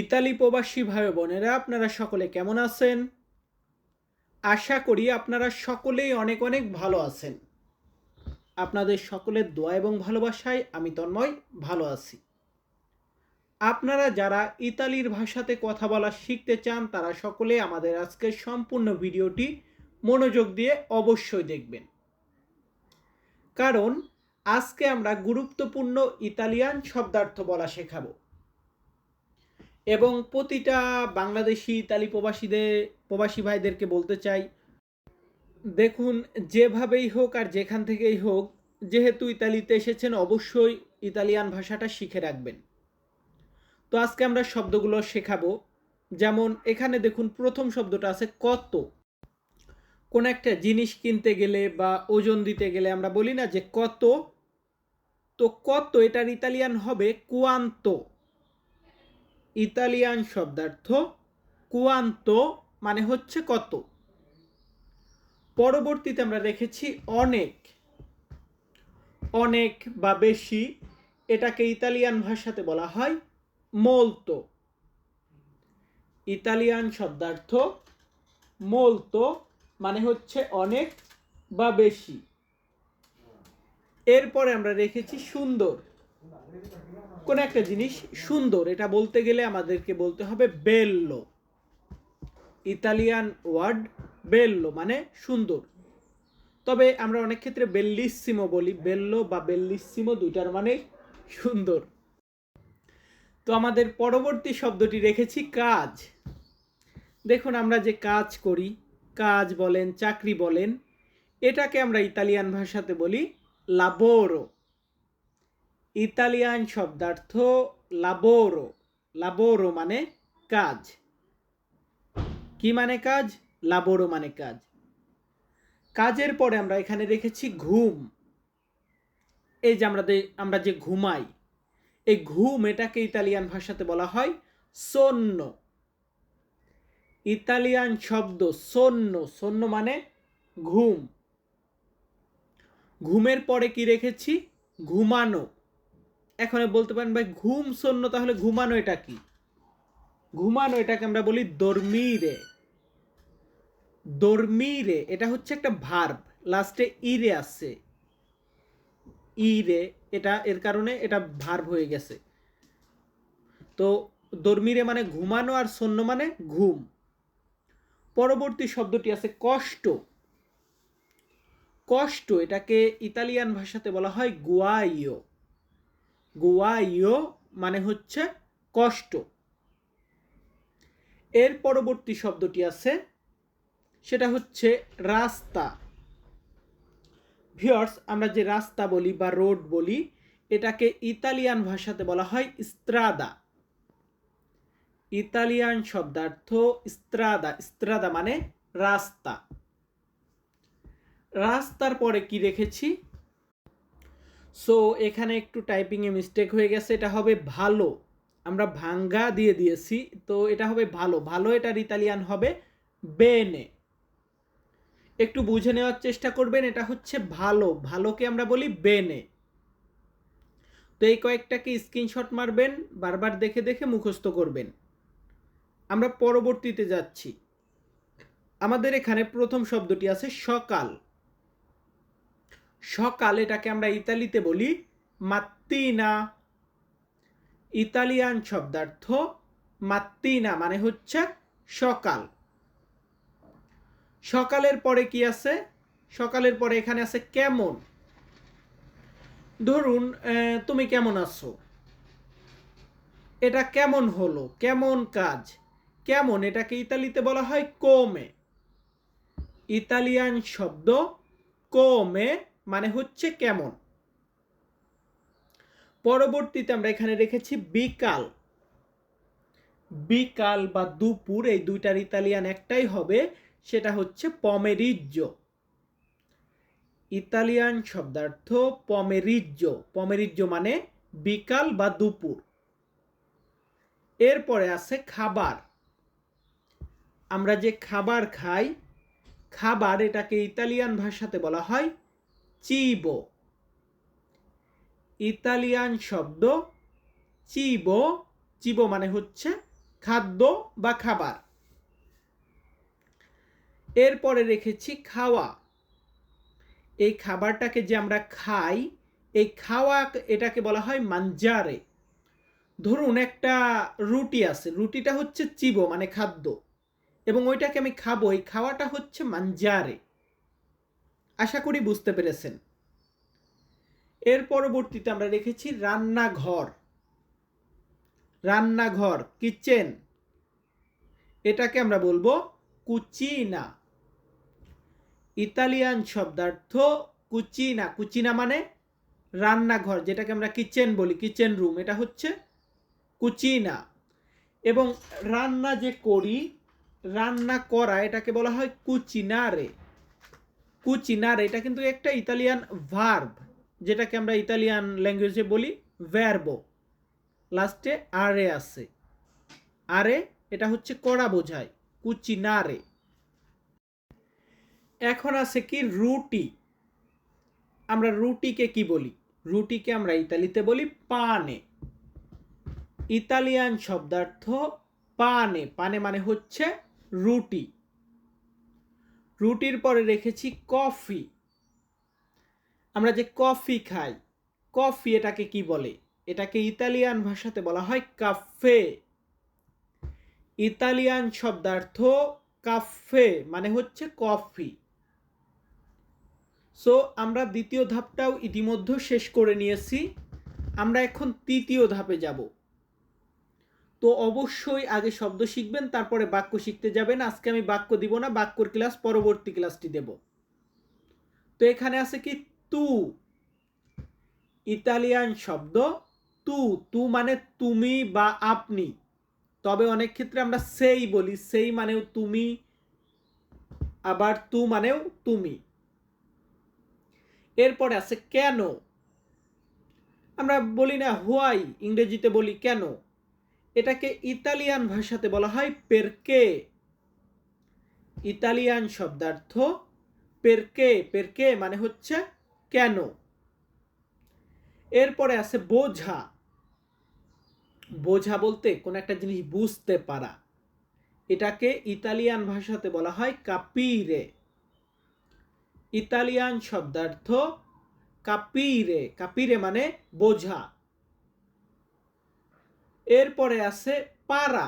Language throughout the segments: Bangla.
ইতালি প্রবাসী ভাই বোনেরা, আপনারা সকলে কেমন আছেন? আশা করি আপনারা সকলেই অনেক অনেক ভালো আছেন। আপনাদের সকলের দোয়া এবং ভালোবাসায় আমি তন্ময়, ভালো আছি। আপনারা যারা ইতালির ভাষাতে কথা বলা শিখতে চান, তারা সকলে আমাদের আজকের সম্পূর্ণ ভিডিওটি মনোযোগ দিয়ে অবশ্যই দেখবেন। কারণ আজকে আমরা গুরুত্বপূর্ণ ইতালিয়ান শব্দার্থ বলা শেখাবো। এবং প্রতিটা বাংলাদেশি ইতালি প্রবাসীদের, প্রবাসী ভাইদেরকে বলতে চাই, দেখুন, যেভাবেই হোক আর যেখান থেকেই হোক, যেহেতু ইতালিতে এসেছেন, অবশ্যই ইতালিয়ান ভাষাটা শিখে রাখবেন। তো আজকে আমরা শব্দগুলো শেখাবো। যেমন, এখানে দেখুন, প্রথম শব্দটা আছে কত। কোন একটা জিনিস কিনতে গেলে বা ওজন দিতে গেলে আমরা বলি না যে কত। তো কত এটার ইতালিয়ান হবে কুয়ান্তো। ইতালিয়ান শব্দার্থ কুয়ান্তো মানে হচ্ছে কত? পরবর্তীতে আমরা রেখেছি অনেক। অনেক বা বেশি এটাকে ইতালিয়ান ভাষাতে বলা হয় মোলতো। ইতালিয়ান শব্দার্থ মোলতো মানে হচ্ছে অনেক বা বেশি। এরপরে আমরা রেখেছি সুন্দর। কোন একটা জিনিস সুন্দর, এটা বলতে গেলে আমাদেরকে বলতে হবে বেল্লো। ইতালিয়ান ওয়ার্ড বেল্লো মানে সুন্দর। তবে আমরা অনেক ক্ষেত্রে বেল্লিসিমো বলি, বেল্লো বা বেল্লিসিমো দুইটার মানে সুন্দর। তো আমাদের পরবর্তী শব্দটি রেখেছি কাজ। দেখুন আমরা যে কাজ করি, কাজ বলেন, চাকরি বলেন, এটাকে আমরা ইতালিয়ান ভাষাতে বলি লাবোরো। ইতালিয়ান শব্দার্থ লাবোরো লাবোরো মানে কাজ। কি মানে কাজ? লাবোরো মানে কাজ। কাজের পরে আমরা এখানে রেখেছি ঘুম। এই যে আমরা আমরা যে ঘুমাই, এই ঘুম এটাকে ইতালিয়ান ভাষাতে বলা হয় সন্ন ইতালিয়ান শব্দ সন্ন সন্ন মানে ঘুম। ঘুমের পরে কি রেখেছি? ঘুমানো। এখন বলতে পারেন ভাই, ঘুম শূন্য, তাহলে ঘুমানো এটা কি? ঘুমানো এটাকে আমরা বলি দর্মিরে। দর্মিরে, এটা হচ্ছে একটা ভার্ব লাস্টে ইরে আসছে। ইরে, এটা এর কারণে এটা ভার্ব হয়ে গেছে। তো দর্মিরে মানে ঘুমানো আর শূন্য মানে ঘুম। পরবর্তী শব্দটি আছে কষ্ট। কষ্ট এটাকে ইতালিয়ান ভাষাতে বলা হয় গুয়াইও। গুয়াইও মানে হচ্ছে কষ্ট। এর পরবর্তী শব্দটি আছে, সেটা হচ্ছে রাস্তা। ভিওর্স আমরা যে রাস্তা বলি বা রোড বলি, এটাকে ইতালিয়ান ভাষাতে বলা হয় স্ত্রাদা। ইতালিয়ান শব্দার্থ স্ত্রাদা স্ত্রাদা মানে রাস্তা। রাস্তার পরে কি রেখেছি সো এখানে একটু টাইপিংয়ে মিস্টেক হয়ে গেছে। এটা হবে ভালো। আমরা ভাঙ্গা দিয়ে দিয়েছি। তো এটা হবে ভালো। ভালো এটার ইতালিয়ান হবে বেনে একটু বুঝে নেওয়ার চেষ্টা করবেন। এটা হচ্ছে ভালো। ভালোকে আমরা বলি বেনে তো এই কয়েকটাকে স্ক্রিনশট মারবেন। বারবার দেখে দেখে মুখস্থ করবেন। আমরা পরবর্তীতে যাচ্ছি। আমাদের এখানে প্রথম শব্দটি আছে সকাল। সকাল, এটাকে আমরা ইতালিতে বলি মাত্তিনা। ইতালিয়ান শব্দার্থ মাত্তিনা মানে হচ্ছে সকাল। সকালের পরে কি আছে? সকালের পরে এখানে আছে কেমন? ধরুন তুমি কেমন আছো? এটা কেমন হলো? কেমন কাজ? কেমন? এটাকে ইতালিতে বলা হয় কোমে। ইতালিয়ান শব্দ কোমে মানে হচ্ছে কেমন? পরবর্তীতে আমরা এখানে রেখেছি বিকাল। বিকাল বা দুপুর এই দুইটার ইতালিয়ান একটাই হবে, সেটা হচ্ছে পমেরিজ্জো ইতালিয়ান শব্দার্থ পমেরিজ্জো পমেরিজ্জো মানে বিকাল বা দুপুর। এরপরে আছে খাবার। আমরা যে খাবার খাই, খাবার এটাকে ইতালিয়ান ভাষাতে বলা হয় চিবো। ইতালিয়ান শব্দ চিবো। চিবো মানে হচ্ছে খাদ্য বা খাবার। এরপরে রেখেছি খাওয়া। এই খাবারটাকে যে আমরা খাই, এই খাওয়া এটাকে বলা হয় মাঞ্জারে ধরুন একটা রুটি আছে, রুটিটা হচ্ছে চিবো মানে খাদ্য। এবং ওইটাকে আমি খাব, এই খাওয়াটা হচ্ছে মাঞ্জারে আশা করি বুঝতে পেরেছেন। এর পরবর্তীতে আমরা রেখেছি রান্নাঘর। রান্নাঘর, কিচেন। এটাকে আমরা বলব কুচিনা। ইতালিয়ান শব্দার্থ কুচিনা। কুচিনা মানে রান্নাঘর, যেটাকে আমরা কিচেন বলি, কিচেন রুম। এটা হচ্ছে কুচিনা। এবং রান্না যে করি, রান্না করা, এটাকে বলা হয় কুচিনারে। কুচিনারে এটা কিন্তু একটা ইতালিয়ান ভার্ব যেটাকে আমরা ইতালিয়ান ল্যাঙ্গুয়েজে বলি ভ্যারবো লাস্টে আরে আছে। আরে এটা হচ্ছে কড়া বোঝায় কুচিনারে এখন আছে কি রুটি। আমরা রুটিকে কি বলি? রুটিকে আমরা ইতালিতে বলি পানে। ইতালিয়ান শব্দার্থ পানে পানে মানে হচ্ছে রুটি। রুটির পরে রেখেছি কফি। আমরা যে কফি খাই, কফি এটাকে কি বলে? এটাকে ইতালিয়ান ভাষাতে বলা হয় কাফে। ইতালিয়ান শব্দার্থ কাফে মানে হচ্ছে কফি। সো আমরা দ্বিতীয় ধাপটাও ইতিমধ্যে শেষ করে নিয়েছি। আমরা এখন তৃতীয় ধাপে যাব। তো অবশ্যই আগে শব্দ শিখবেন, তারপরে বাক্য শিখতে যাবেন। আজকে আমি বাক্য দিব না, বাক্যর ক্লাস, পরবর্তী ক্লাসটি দেব। তো এখানে আছে কি? তু। ইতালিয়ান শব্দ। তু। তু মানে তুমি বা আপনি। তবে অনেক ক্ষেত্রে আমরা সেই বলি। সেই মানেও তুমি, আবার তু মানেও তুমি। এরপরে আছে কেন? আমরা বলি না হোয়াই, ইংরেজিতে বলি কেন? এটাকে ইতালিয়ান ভাষাতে বলা হয় পেরকে ইতালিয়ান শব্দার্থ পেরকে পেরকে মানে হচ্ছে কেন। এরপরে আছে বোঝা। বোঝা বলতে কোন একটা জিনিস বুঝতে পারা। এটাকে ইতালিয়ান ভাষাতে বলা হয় কাপিরে ইতালিয়ান শব্দার্থ কাপিরে কাপিরে মানে বোঝা। এরপরে আছে পারা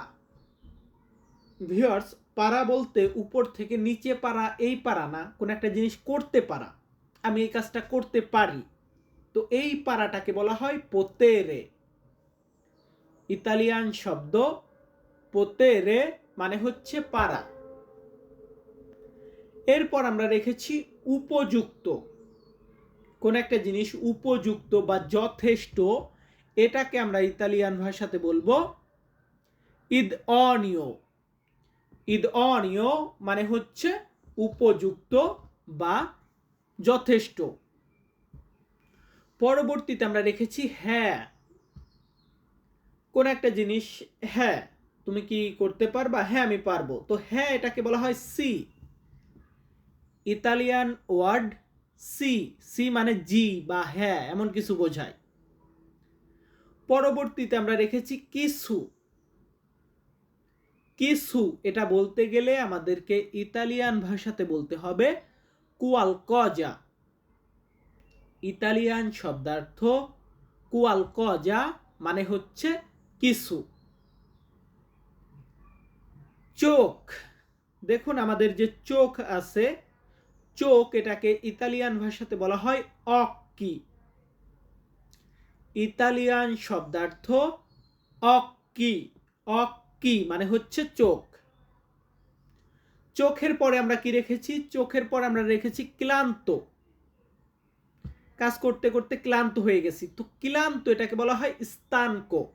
ভিওর্স পারা বলতে উপর থেকে নিচে পারা এই পারা না, কোনো একটা জিনিস করতে পারা। আমি এই কাজটা করতে পারি। তো এই পারাটাকে বলা হয় পোতেরে। ইতালিয়ান শব্দ পোতেরে মানে হচ্ছে পারা এরপর আমরা রেখেছি উপযুক্ত। কোন একটা জিনিস উপযুক্ত বা যথেষ্ট এটাকে আমরা ইতালিয়ান ভাষাতে বলব ইদ অনিয় ইদ অনিয় মানে হচ্ছে উপযুক্ত বা যথেষ্ট। পরবর্তীতে আমরা রেখেছি হ্যাঁ। কোন একটা জিনিস হ্যাঁ তুমি কি করতে পারবা? হ্যাঁ আমি পারব। তো হ্যাঁ এটাকে বলা হয় C. Italian word C. C মানে জি বা হ্যাঁ এমন কিছু বোঝায়। পরবর্তীতে আমরা রেখেছি কিছু কিছু এটা বলতে গেলে আমাদেরকে ইতালিয়ান ভাষাতে বলতে হবে কুয়াল কজা ইতালিয়ান শব্দার্থ কুয়াল কজা মানে হচ্ছে কিছু চোখ, দেখুন আমাদের যে চোখ আছে, চোখ এটাকে ইতালিয়ান ভাষাতে বলা হয় অক্কি। ইতালিয়ান শব্দার্থ অক্কি অক্কি মানে হচ্ছে চোখ। চোখের পরে আমরা কি রেখেছি? চোখের পরে আমরা রেখেছি ক্লান্ত। কাজ করতে করতে ক্লান্ত হয়ে গেছি। তো ক্লান্ত এটাকে বলা হয় স্তানকো।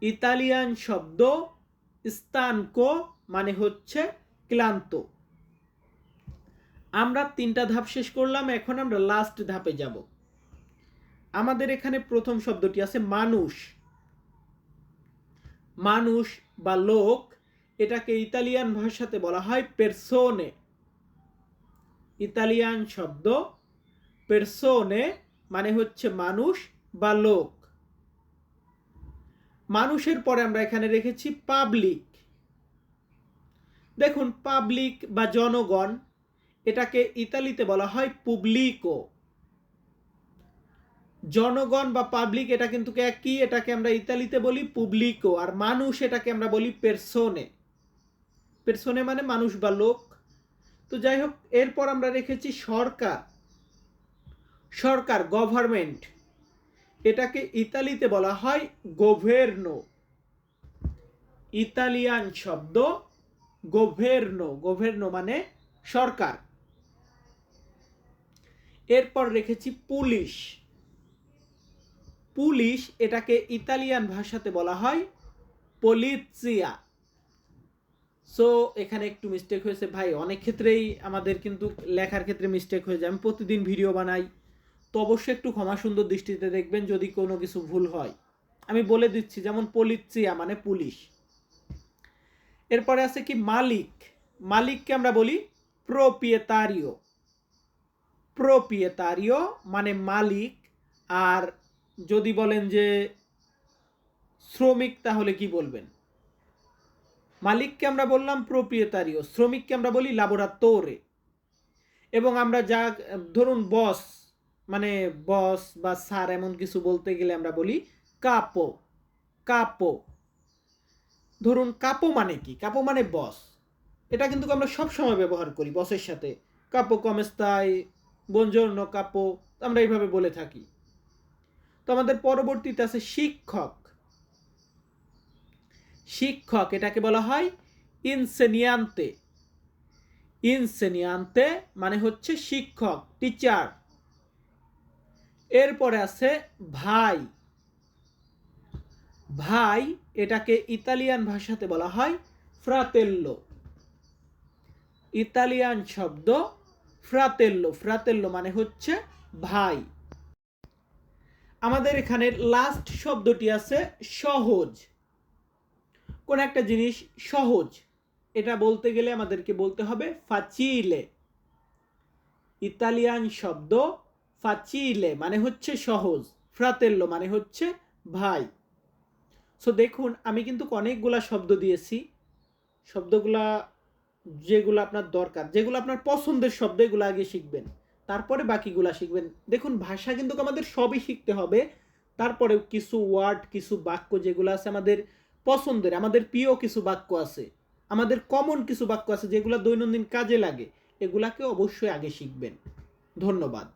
ইতালিয়ান শব্দ স্তানকো মানে হচ্ছে ক্লান্ত। আমরা তিনটা ধাপ শেষ করলাম, এখন আমরা লাস্ট ধাপে যাব। আমাদের এখানে প্রথম শব্দটি আছে মানুষ। মানুষ বা লোক, এটাকে ইতালিয়ান ভাষাতে বলা হয় পেরসোনে ইতালিয়ান শব্দ পেরসোনে মানে হচ্ছে মানুষ বা লোক। মানুষের পরে আমরা এখানে রেখেছি পাবলিক দেখুন পাবলিক বা জনগণ, এটাকে ইতালিতে বলা হয় পুবলিকো জনগণ বা পাবলিক এটা কিন্তু একই এটাকে আমরা ইতালিতে বলি পুবলিকো আর মানুষ এটাকে আমরা বলি পেরসোনে পেরসোনে মানে মানুষ বা লোক। তো যাই হোক, এরপর আমরা রেখেছি সরকার। সরকার গভর্নমেন্ট এটাকে ইতালিতে বলা হয় গোভের্নো ইতালিয়ান শব্দ গোভের্নো গোভের্নো মানে সরকার। এরপর রেখেছি পুলিশ। পুলিশ এটাকে ইতালিয়ান ভাষাতে বলা হয় পলিৎসিয়া। সো এখানে একটু মিস্টেক হয়েছে। ভাই, অনেক ক্ষেত্রেই আমাদের কিন্তু লেখার ক্ষেত্রে মিস্টেক হয়ে যায়। আমি প্রতিদিন ভিডিও বানাই। তো অবশ্যই একটু ক্ষমা সুন্দর দৃষ্টিতে দেখবেন যদি কোনো কিছু ভুল হয়। আমি বলে দিচ্ছি, যেমন পলিৎসিয়া মানে পুলিশ। এরপরে আছে কি মালিক। মালিককে আমরা বলি প্রোপিয়েতারিও। প্রোপিয়েতারিও মানে মালিক আর যদি বলেন যে শ্রমিক, তাহলে কি বলবেন? মালিককে আমরা বললাম প্রোপ্রিয়েতারিও শ্রমিককে আমরা বলি লাবোরাতোরে এবং আমরা যা, ধরুন বস মানে বস বা স্যার এমন কিছু বলতে গেলে আমরা বলি কাপো কাপো ধরুন কাপো মানে কি? কাপো মানে বস এটা কিন্তু আমরা সব সময় ব্যবহার করি বসের সাথে। কাপো কমেস্তায় বঞ্জর্ণ কাপো আমরা এইভাবে বলে থাকি। তো আমাদের পরবর্তীতে আছে শিক্ষক। শিক্ষক এটাকে বলা হয় ইনসেনিয়ান্তে। ইনসেনিয়ান্তে মানে হচ্ছে শিক্ষক, টিচার। এরপরে আছে ভাই। ভাই এটাকে ইতালিয়ান ভাষাতে বলা হয় ফ্রাতেল্লো। ইতালিয়ান শব্দ ফ্রাতেল্লো ফ্রাতেল্লো মানে হচ্ছে ভাই। আমাদের এখানে লাস্ট শব্দটি আছে সহজ। কোন একটা জিনিস সহজ, এটা বলতে গেলে আমাদেরকে বলতে হবে ফাচিলে ইতালিয়ান শব্দ ফাচিলে মানে হচ্ছে সহজ ফ্রাতেল্লো মানে হচ্ছে ভাই। সো দেখুন, আমি কিন্তু অনেকগুলা শব্দ দিয়েছি। শব্দগুলা যেগুলো আপনার দরকার, যেগুলো আপনার পছন্দের শব্দ, এগুলো আগে শিখবেন। তারপরে বাকিগুলা শিখবেন। দেখুন, ভাষা কিন্তু আমাদের সবই শিখতে হবে। তারপরে কিছু ওয়ার্ড কিছু বাক্য যেগুলো আছে আমাদের পছন্দের, আমাদের প্রিয় কিছু বাক্য আছে, আমাদের কমন কিছু বাক্য আছে যেগুলো দৈনন্দিন কাজে লাগে, এগুলাকে অবশ্যই আগে শিখবেন। ধন্যবাদ।